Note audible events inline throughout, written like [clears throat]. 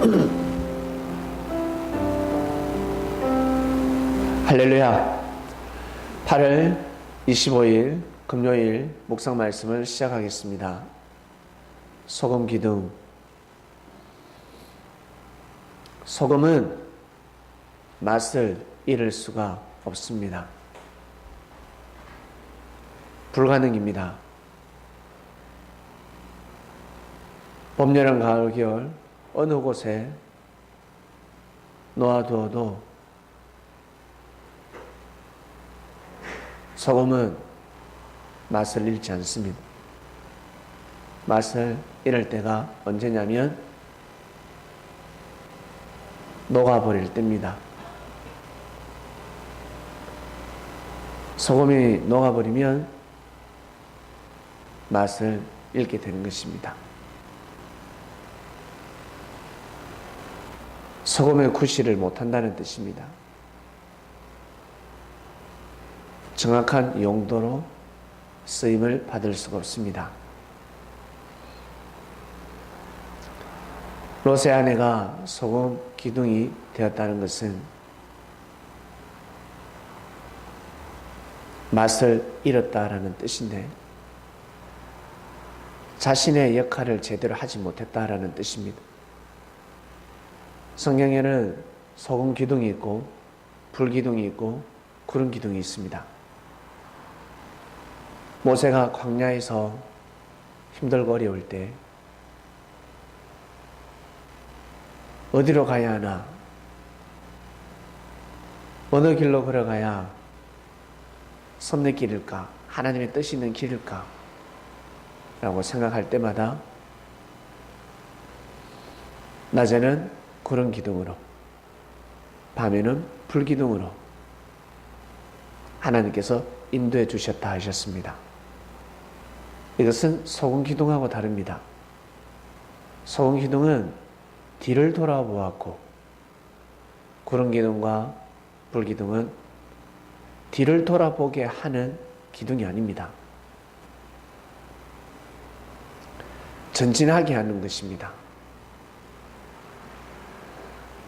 [clears throat] 할렐루야. 8월 25일 금요일 묵상 말씀을 시작하겠습니다. 소금 기둥. 소금은 맛을 잃을 수가 없습니다. 불가능입니다. 봄, 여름, 가을, 겨울 어느 곳에 놓아두어도 소금은 맛을 잃지 않습니다. 맛을 잃을 때가 언제냐면 녹아버릴 때입니다. 소금이 녹아버리면 맛을 잃게 되는 것입니다. 소금의 구실을 못한다는 뜻입니다. 정확한 용도로 쓰임을 받을 수가 없습니다. 롯의 아내가 소금 기둥이 되었다는 것은 맛을 잃었다라는 뜻인데 자신의 역할을 제대로 하지 못했다라는 뜻입니다. 성경에는 소금 기둥이 있고 불 기둥이 있고 구름 기둥이 있습니다. 모세가 광야에서 힘들고 어려울 때 어디로 가야 하나? 어느 길로 걸어가야 섭내 길일까? 하나님의 뜻이 있는 길일까? 라고 생각할 때마다 낮에는 구름 기둥으로 밤에는 불 기둥으로 하나님께서 인도해 주셨다 하셨습니다. 이것은 소금 기둥하고 다릅니다. 소금 기둥은 뒤를 돌아보았고 구름 기둥과 불 기둥은 뒤를 돌아보게 하는 기둥이 아닙니다. 전진하게 하는 것입니다.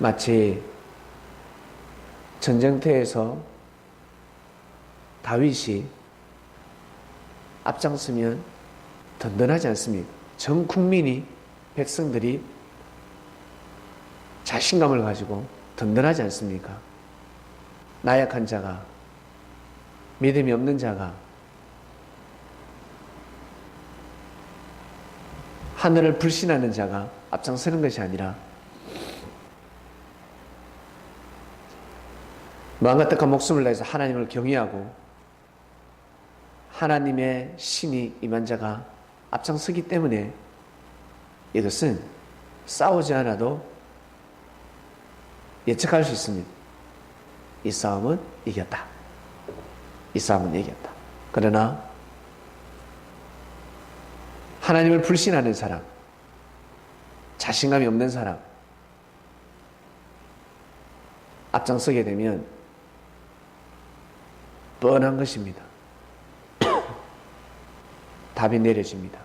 마치 전쟁터에서 다윗이 앞장서면 든든하지 않습니까? 전 국민이 백성들이 자신감을 가지고 든든하지 않습니까? 나약한 자가 믿음이 없는 자가 하늘을 불신하는 자가 앞장서는 것이 아니라 마음과 뜻과 목숨을 다해서 하나님을 경외하고 하나님의 신이 임한 자가 앞장서기 때문에 이것은 싸우지 않아도 예측할 수 있습니다. 이 싸움은 이겼다. 이 싸움은 이겼다. 그러나 하나님을 불신하는 사람, 자신감이 없는 사람, 앞장서게 되면 뻔한 것입니다. [coughs] 답이 내려집니다.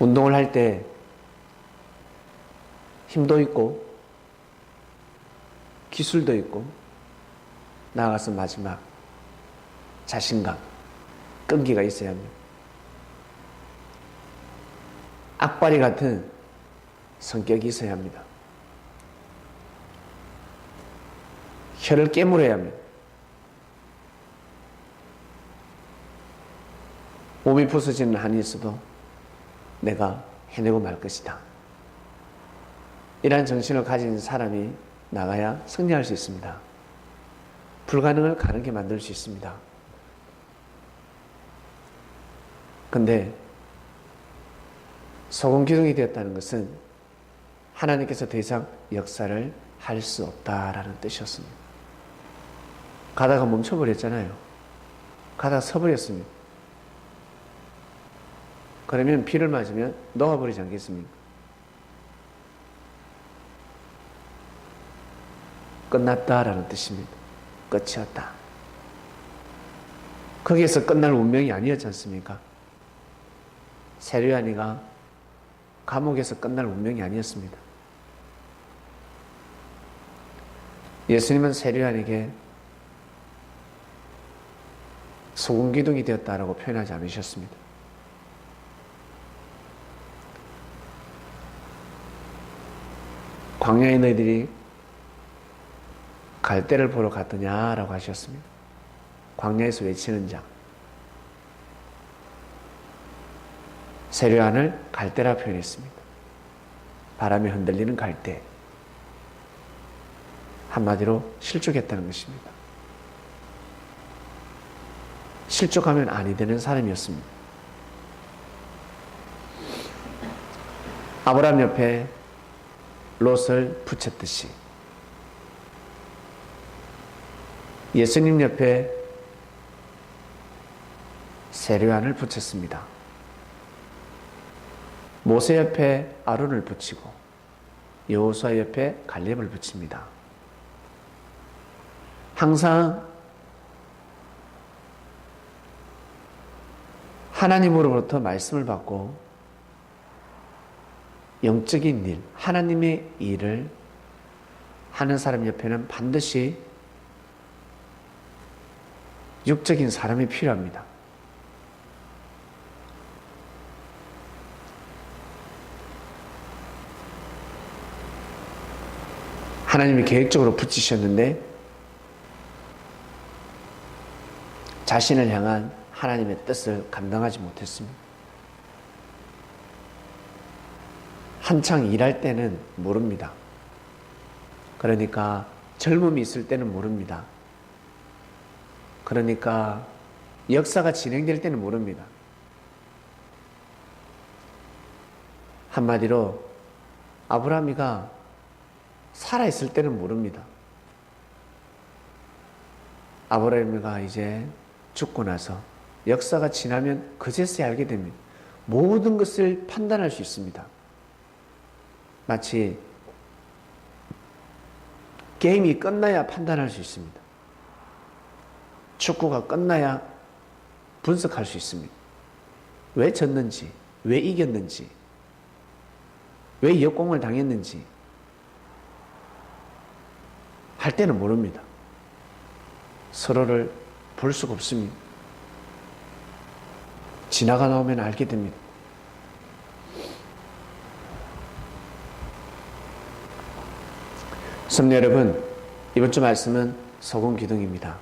운동을 할 때 힘도 있고 기술도 있고 나아가서 마지막 자신감, 끈기가 있어야 합니다. 악바리 같은 성격이 있어야 합니다. 혀를 깨물어야 합니다. 몸이 부서지는 한이 있어도 내가 해내고 말 것이다. 이러한 정신을 가진 사람이 나가야 승리할 수 있습니다. 불가능을 가능하게 만들 수 있습니다. 근데 소금 기둥이 되었다는 것은 하나님께서 더 이상 역사를 할 수 없다라는 뜻이었습니다. 가다가 멈춰버렸잖아요. 가다가 서버렸습니다. 그러면 비를 맞으면 녹아버리지 않겠습니까? 끝났다라는 뜻입니다. 끝이었다. 거기에서 끝날 운명이 아니었지 않습니까? 세류안이가 감옥에서 끝날 운명이 아니었습니다. 예수님은 세류안에게 소금 기둥이 되었다라고 표현하지 않으셨습니다. 광야의 너희들이 갈대를 보러 갔더냐라고 하셨습니다. 광야에서 외치는 자. 세례안을 갈대라 표현했습니다. 바람에 흔들리는 갈대. 한마디로 실족했다는 것입니다. 실족하면 아니 되는 사람이었습니다. 아브라함 옆에 롯을 붙였듯이 예수님 옆에 세례안을 붙였습니다. 모세 옆에 아론을 붙이고 여호수아 옆에 갈렙을 붙입니다. 항상 하나님으로부터 말씀을 받고 영적인 일, 하나님의 일을 하는 사람 옆에는 반드시 육적인 사람이 필요합니다. 하나님이 계획적으로 붙이셨는데 자신을 향한 하나님의 뜻을 감당하지 못했습니다. 한창 일할 때는 모릅니다. 그러니까 젊음이 있을 때는 모릅니다. 그러니까 역사가 진행될 때는 모릅니다. 한마디로 아브라함이가 살아있을 때는 모릅니다. 아브라함이가 이제 죽고 나서 역사가 지나면 그제서야 알게 됩니다. 모든 것을 판단할 수 있습니다. 마치 게임이 끝나야 판단할 수 있습니다. 축구가 끝나야 분석할 수 있습니다. 왜 졌는지, 왜 이겼는지, 왜 역공을 당했는지 할 때는 모릅니다. 서로를 볼 수가 없습니다. 지나가 나오면 알게 됩니다. 성도 여러분, 이번 주 말씀은 소금 기둥입니다.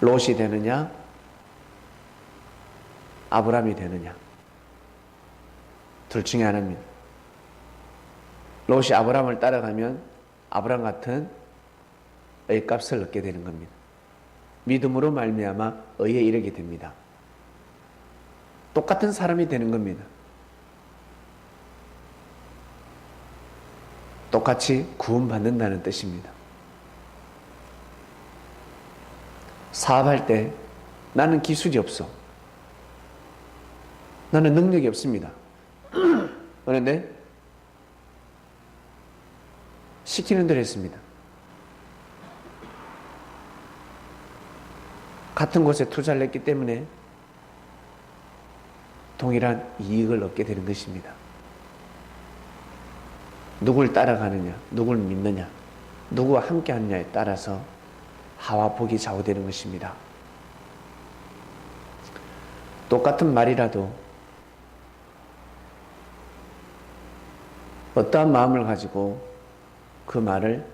롯이 되느냐, 아브람이 되느냐, 둘 중에 하나입니다. 롯이 아브람을 따라가면 아브람 같은 의값을 얻게 되는 겁니다. 믿음으로 말미암아 의에 이르게 됩니다. 똑같은 사람이 되는 겁니다. 똑같이 구원받는다는 뜻입니다. 사업할 때 나는 기술이 없어. 나는 능력이 없습니다. 그런데 시키는 대로 했습니다. 같은 곳에 투자를 했기 때문에 동일한 이익을 얻게 되는 것입니다. 누굴 따라가느냐, 누굴 믿느냐, 누구와 함께 하느냐에 따라서 하와 복이 좌우되는 것입니다. 똑같은 말이라도 어떠한 마음을 가지고 그 말을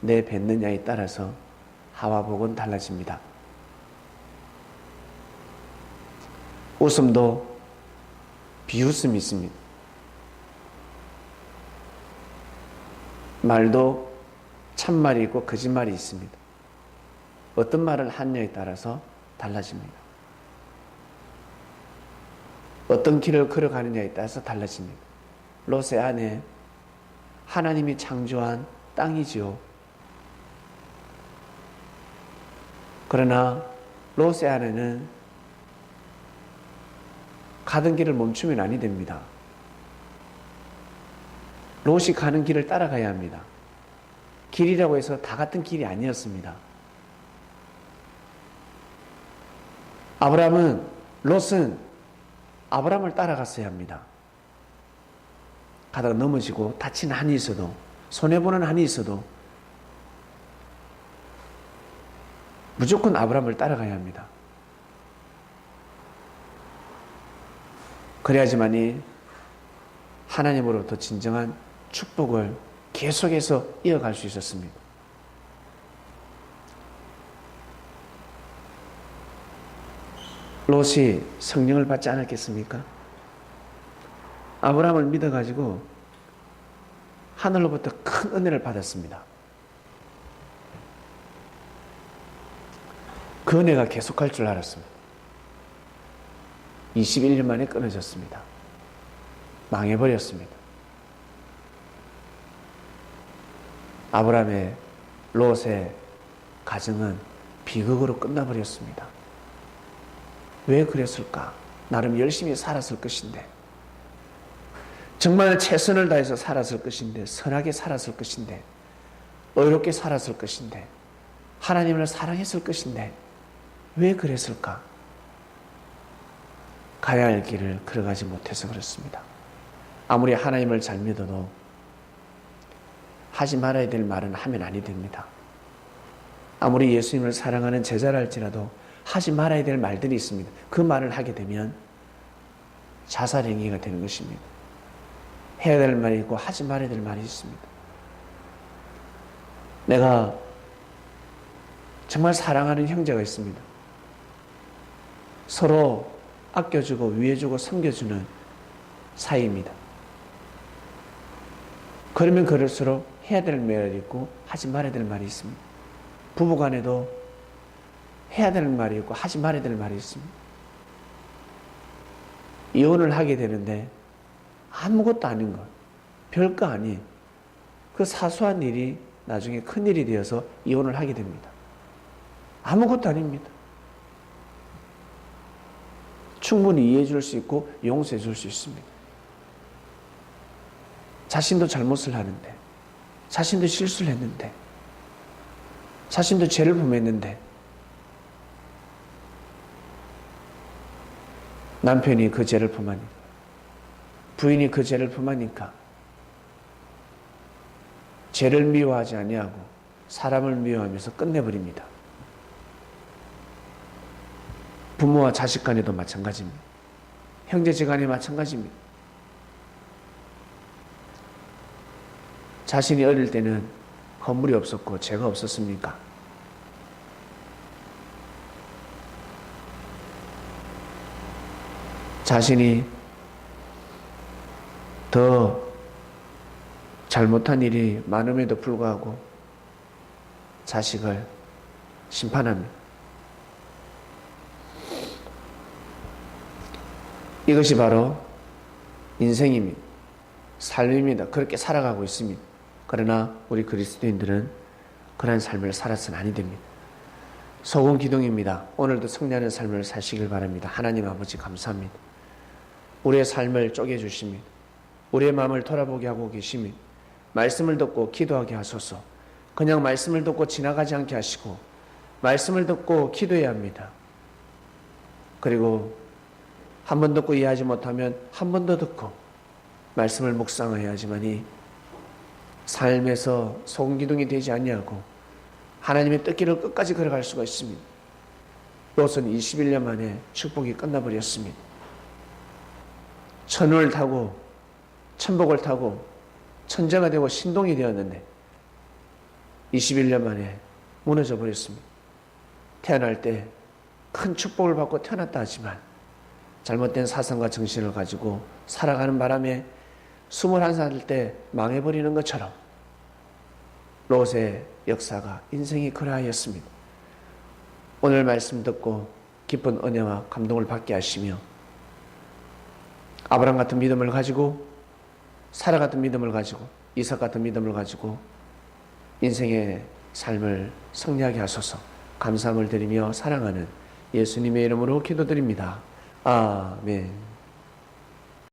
내뱉느냐에 따라서 하와 복은 달라집니다. 웃음도 비웃음이 있습니다. 말도 참말이 있고 거짓말이 있습니다. 어떤 말을 하느냐에 따라서 달라집니다. 어떤 길을 걸어가느냐에 따라서 달라집니다. 롯의 안에 하나님이 창조한 땅이지요. 그러나 롯의 안에는 가던 길을 멈추면 아니 됩니다. 롯이 가는 길을 따라가야 합니다. 길이라고 해서 다 같은 길이 아니었습니다. 아브라함은 롯은 아브라함을 따라갔어야 합니다. 가다가 넘어지고 다친 한이 있어도 손해보는 한이 있어도 무조건 아브라함을 따라가야 합니다. 그래야지만이 하나님으로부터 진정한 축복을 계속해서 이어갈 수 있었습니다. 롯이 성령을 받지 않았겠습니까? 아브라함을 믿어가지고 하늘로부터 큰 은혜를 받았습니다. 그 은혜가 계속할 줄 알았습니다. 21년 만에 끊어졌습니다. 망해버렸습니다. 아브라함의 롯의 가정은 비극으로 끝나버렸습니다. 왜 그랬을까? 나름 열심히 살았을 것인데, 정말 최선을 다해서 살았을 것인데, 선하게 살았을 것인데, 의롭게 살았을 것인데, 하나님을 사랑했을 것인데, 왜 그랬을까? 가야 할 길을 걸어가지 못해서 그렇습니다. 아무리 하나님을 잘 믿어도 하지 말아야 될 말은 하면 아니 됩니다. 아무리 예수님을 사랑하는 제자랄지라도 하지 말아야 될 말들이 있습니다. 그 말을 하게 되면 자살행위가 되는 것입니다. 해야 될 말이 있고 하지 말아야 될 말이 있습니다. 내가 정말 사랑하는 형제가 있습니다. 서로 아껴주고 위해주고 섬겨주는 사이입니다. 그러면 그럴수록 해야 될 말이 있고 하지 말아야 될 말이 있습니다. 부부간에도 해야 될 말이 있고 하지 말아야 될 말이 있습니다. 이혼을 하게 되는데 아무것도 아닌 것, 별거 아닌 그 사소한 일이 나중에 큰 일이 되어서 이혼을 하게 됩니다. 아무것도 아닙니다. 충분히 이해해 줄 수 있고 용서해 줄 수 있습니다. 자신도 잘못을 하는데, 자신도 실수를 했는데, 자신도 죄를 범했는데, 남편이 그 죄를 범하니까, 부인이 그 죄를 범하니까, 죄를 미워하지 아니하고 사람을 미워하면서 끝내버립니다. 부모와 자식 간에도 마찬가지입니다. 형제지간에 마찬가지입니다. 자신이 어릴 때는 건물이 없었고 죄가 없었습니까? 자신이 더 잘못한 일이 많음에도 불구하고 자식을 심판합니다. 이것이 바로 인생입니다. 삶입니다. 그렇게 살아가고 있습니다. 그러나 우리 그리스도인들은 그러한 삶을 살아서는 아니 됩니다. 소금 기둥입니다. 오늘도 승리하는 삶을 사시길 바랍니다. 하나님 아버지 감사합니다. 우리의 삶을 쪼개주십니다. 우리의 마음을 돌아보게 하고 계십니다. 말씀을 듣고 기도하게 하소서. 그냥 말씀을 듣고 지나가지 않게 하시고 말씀을 듣고 기도해야 합니다. 그리고 한 번 듣고 이해하지 못하면 한 번 더 듣고 말씀을 묵상해야지만이 삶에서 소금기둥이 되지 아니하고 하나님의 뜻길을 끝까지 걸어갈 수가 있습니다. 롯은 21년 만에 축복이 끝나버렸습니다. 천을 타고 천복을 타고 천재가 되고 신동이 되었는데 21년 만에 무너져 버렸습니다. 태어날 때 큰 축복을 받고 태어났다 하지만 잘못된 사상과 정신을 가지고 살아가는 바람에 21살 때 망해버리는 것처럼 롯의 역사가 인생이 그러하였습니다. 오늘 말씀 듣고 기쁜 은혜와 감동을 받게 하시며 아브람 같은 믿음을 가지고 사라 같은 믿음을 가지고 이삭 같은 믿음을 가지고 인생의 삶을 승리하게 하소서 감사함을 드리며 사랑하는 예수님의 이름으로 기도드립니다. 아멘.